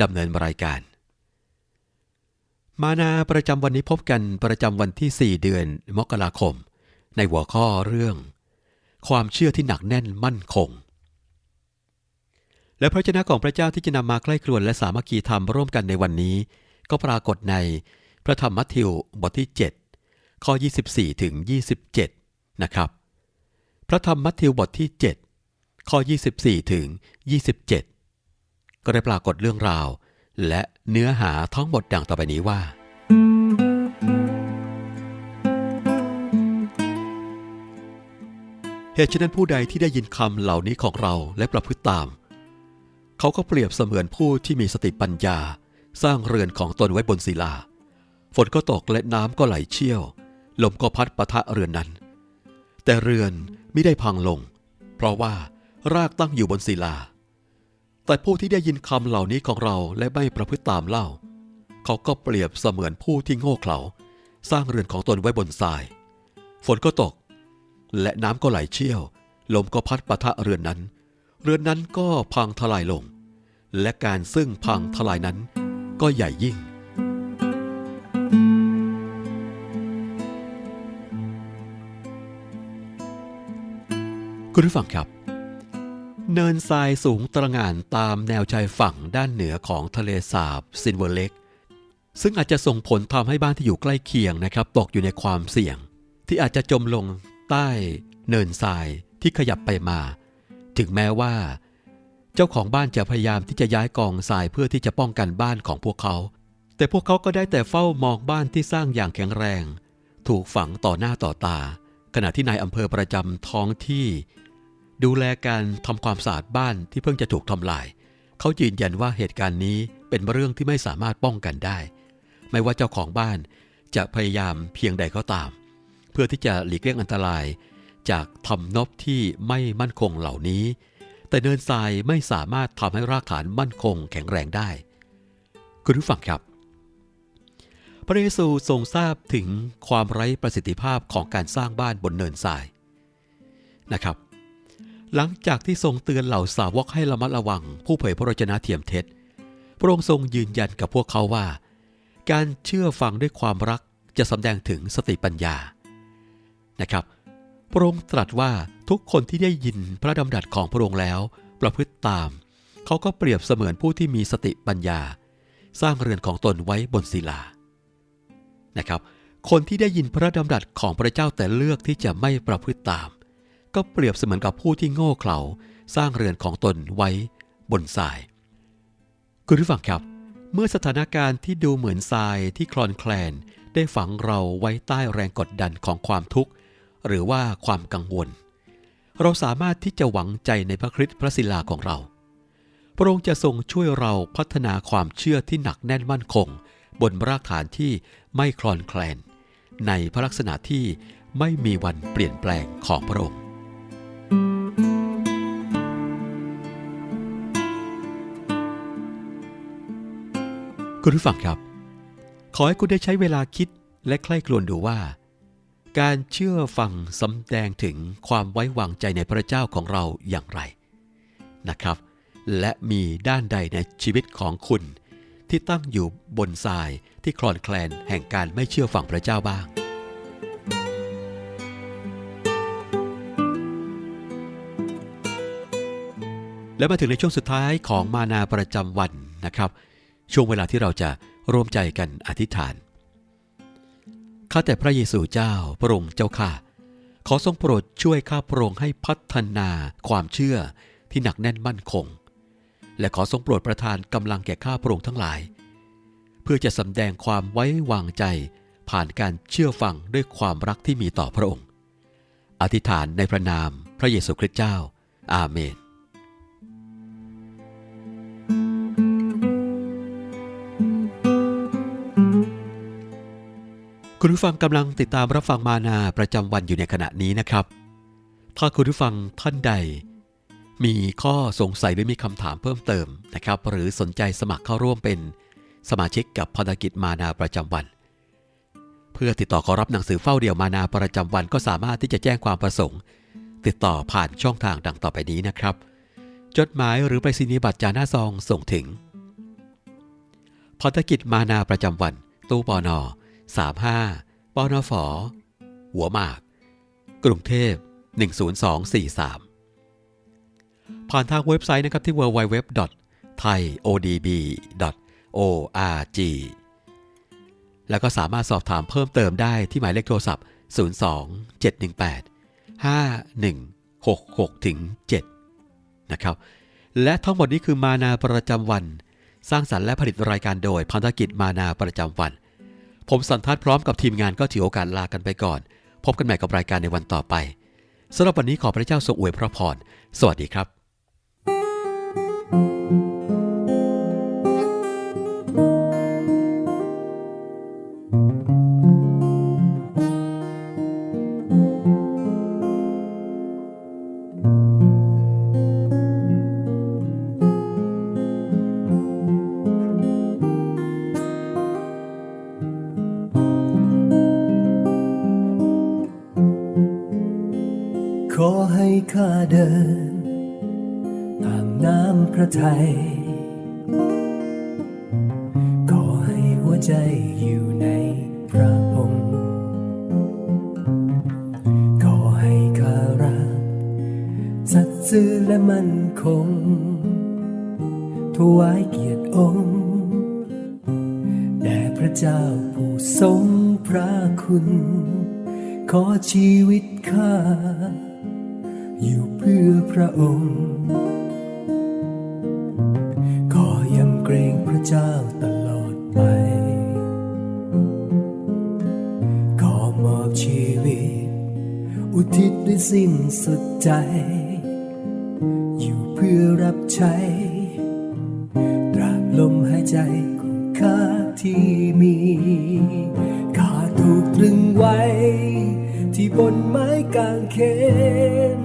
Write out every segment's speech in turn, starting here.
ดำเนินรายการ มานาประจำวันนี้พบกันประจำวันที่ 4 เดือนมกราคม ในหัวข้อเรื่อง ความเชื่อที่หนักแน่นมั่นคง และพระเจ้าของพระเจ้าที่จะนำมาใกล้ครวนและสามัคคีธรรมร่วมกันในวันนี้ ก็ปรากฏในพระธรรมมัทธิวบทที่ 7 ข้อ 24 ถึง 27 นะครับ พระธรรมมัทธิวบทที่ 7 ข้อ 24 ถึง 27 ก็ได้ปรากฏเรื่องราว และเนื้อหาทั้งหมดดังต่อไปนี้ว่า เหตุฉะนั้นผู้ใดที่ได้ยินคำเหล่านี้ของเราและประพฤติตาม เขาก็เปรียบเสมือนผู้ที่มีสติปัญญา สร้างเรือนของตนไว้บนศิลา ฝนก็ตกและน้ำก็ไหลเชี่ยว ลมก็พัดปะทะเรือนนั้น แต่เรือนไม่ได้พังลง เพราะว่ารากตั้งอยู่บนศิลา แต่ผู้ที่ได้ยินคำเหล่านี้ของเราและไม่ประพฤติตามเล่า เขาก็เปรียบเสมือนผู้ที่โง่เขลาสร้างเรือนของตนไว้บนทราย ฝนก็ตก และน้ำก็ไหลเชี่ยว ลมก็พัดปะทะเรือนนั้น เรือนนั้นก็พังทลายลง และการซึ่งพังทลายนั้นก็ใหญ่ยิ่ง คุณผู้ฟังครับ เนินทรายสูงตระหง่านตามแนวชายฝั่งด้านเหนือของทะเลสาบซินเวอร์เล็ก ซึ่งอาจจะส่งผลทำให้บ้านที่อยู่ใกล้เคียงนะครับ ตกอยู่ในความเสี่ยง ที่อาจจะจมลงใต้เนินทรายที่ขยับไปมา ถึงแม้ว่า เจ้าของบ้านจะพยายามที่จะย้ายกองทรายเพื่อที่จะป้องกันบ้านของพวกเขา แต่พวกเขาก็ได้แต่เฝ้ามองบ้านที่สร้างอย่างแข็งแรง ถูกฝังต่อหน้าต่อตา ขณะที่นายอำเภอประจำท้องที่ ดูแลการทำความสะอาดบ้านที่เพิ่งจะถูกทำลาย เขายืนยันว่าเหตุการณ์นี้เป็นเรื่องที่ไม่สามารถป้องกันได้ ไม่ว่าเจ้าของบ้านจะพยายามเพียงใดก็ตาม เพื่อที่จะหลีกเลี่ยงอันตราย จากทำนบที่ไม่มั่นคงเหล่านี้ แต่เนินทรายไม่สามารถทำให้รากฐานมั่นคงแข็งแรงได้ คุณผู้ฟังครับ พระเยซูทรงทราบถึงความไร้ประสิทธิภาพของการสร้างบ้านบนเนินทรายนะครับ หลังจากที่ทรงเตือนเหล่าสาวกให้ระมัดระวัง ผู้เผยพระวจนะเทียมเท็จ พระองค์ทรงยืนยันกับพวกเขาว่า การเชื่อฟังด้วยความรักจะสำแดงถึงสติปัญญา นะครับ พระองค์ตรัสว่าทุกคนที่ได้ยินพระดำรัสของพระองค์แล้ว ประพฤติตาม เขาก็เปรียบเสมือนผู้ที่มีสติปัญญา สร้างเรือนของตนไว้บนศิลา นะครับ คนที่ได้ยินพระดำรัสของพระเจ้าแต่เลือกที่จะไม่ประพฤติตาม ก็เปรียบเสมือนกับผู้ที่โง่เขลาสร้างเรือนของตนไว้บนทราย คุณผู้ฟังครับ เมื่อสถานการณ์ที่ดูเหมือนทรายที่คลอนแคลน ได้ฝังเราไว้ใต้แรงกดดันของความทุกข์ หรือว่าความกังวล เราสามารถที่จะหวังใจในพระคริสต์พระศิลาของเรา พระองค์จะทรงช่วยเราพัฒนาความเชื่อที่หนักแน่นมั่นคง บนรากฐานที่ไม่คลอนแคลน ในพระลักษณะที่ไม่มีวันเปลี่ยนแปลงของพระองค์ คุณผู้ฟังครับ ขอให้คุณได้ใช้เวลาคิดและใคร่ครวญดูว่า การเชื่อฟังสำแดงถึงความไว้วางใจในพระเจ้าของเราอย่างไรนะครับ และมีด้านใดในชีวิตของคุณ ที่ตั้งอยู่บนทรายที่คลอนแคลนแห่งการไม่เชื่อฟังพระเจ้าบ้างและมาถึงในช่วงสุดท้ายของมานาประจำวันนะครับ ช่วงเวลาที่เราจะร่วมใจกันอธิษฐาน ข้าแต่พระเยซูเจ้าพระองค์เจ้าข้าขอทรงโปรดช่วยข้าพระองค์ให้พัฒนาความเชื่อที่หนักแน่นมั่นคง และขอทรงโปรดประทานกำลังแก่ข้าพระองค์ทั้งหลาย เพื่อจะสำแดงความไว้วางใจผ่านการเชื่อฟังด้วยความรักที่มีต่อพระองค์ อธิษฐานในพระนามพระเยซูคริสต์เจ้า อาเมน คุณผู้ฟังกำลังติดตามรับฟังมานาประจำวันอยู่ในขณะนี้นะครับ ถ้าคุณผู้ฟังท่านใด มีข้อสงสัยหรือมีคำถามเพิ่มเติมนะครับ หรือสนใจสมัครเข้าร่วมเป็นสมาชิกกับพันธกิจมานาประจำวัน เพื่อติดต่อขอรับหนังสือเฝ้าเดี่ยวมานาประจำวันก็สามารถที่จะแจ้งความประสงค์ ติดต่อผ่านช่องทางดังต่อไปนี้นะครับ จดหมายหรือไปรษณียบัตรจาหน้าซองส่งถึงพันธกิจมานาประจำวัน ตู้ปอนอ 35ปอนฝอหัวหมาก กรุงเทพ 10243 ผ่านทางเว็บไซต์นะครับที่ www.thaiodb.org แล้วก็สามารถสอบถามเพิ่มเติมได้ที่หมายเลขโทรศัพท์ 02 718 5166ถึง7นะครับ และทั้งหมดนี้คือมานาประจำวัน สร้างสรรค์และผลิตรายการโดยพันธกิจมานาประจำวัน ผมสันทัดพร้อมกับทีมงานก็ถือโอกาสลากันไปก่อน พบกันใหม่กับรายการในวันต่อไปสำหรับวันนี้ขอพระเจ้าทรงอวยพระพร สวัสดีครับข น้ำพระทัยขอให้หัวใจอยู่ในพระองค์ขอให้ข้ารักสัตย์ซื่อและมั่นคงถวายเกียรติองค์แด่พระเจ้าผู้ทรงพระคุณ ขอชีวิตข้าอยู่เพื่อพระองค์ เจ้าตลอดไป ขอมอบชีวิต อุทิศด้วยสิ้นสุดใจ อยู่เพื่อรับใช้ ตราบลมหายใจของข้าที่มีข้าถูกตรึงไว้ ที่บนไม้กางเขน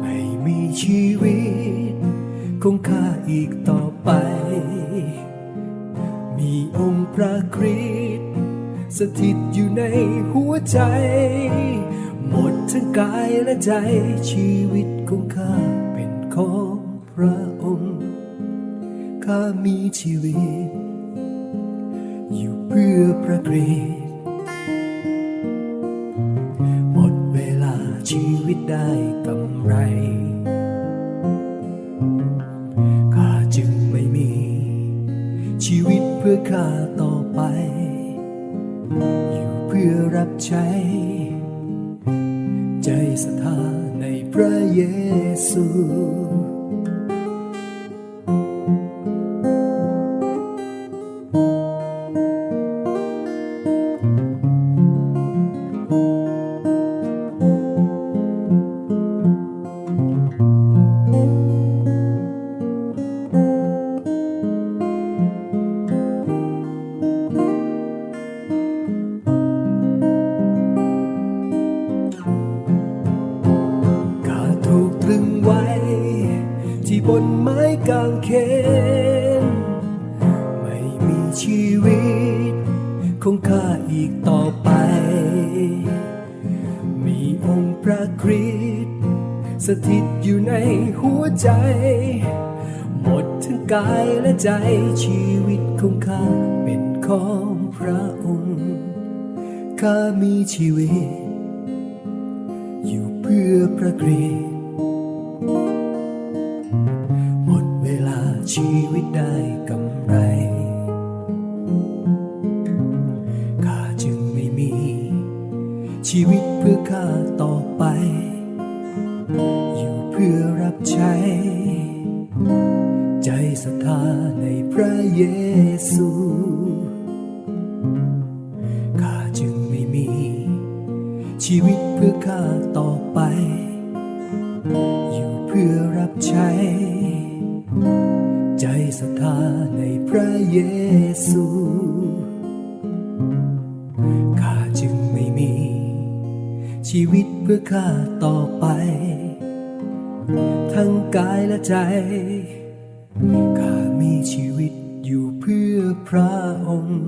ไม่มีชีวิต ของข้าอีกต่อไป มีองค์พระคริสต์สถิตอยู่ในหัวใจ หมดทั้งกายและใจชีวิตของข้าเป็นของพระองค์ ข้ามีชีวิต อยู่เพื่อพระคริสต์หมดเวลาชีวิตได้กำไร อข้าต่อไป อยู่เพื่อรับใช้ ใจศรัทธาในพระเยซู ของข้าอีกต่อไป มีองค์พระคริสต์สถิตอยู่ในหัวใจ หมดทั้งกายและใจชีวิตของข้าเป็นของพระองค์ข้ามีชีวิต อยู่เพื่อพระคริสต์หมดเวลาชีวิตได้ ชีวิตเพื่อข้าต่อไป อยู่เพื่อรับใช้ ใจศรัทธาในพระเยซูข้าจึงไม่มี ชีวิตเพื่อข้าต่อไป อยู่เพื่อรับใช้ ชีวิตเพื่อข้าต่อไป ทั้งกายและใจ ข้ามีชีวิตอยู่เพื่อพระองค์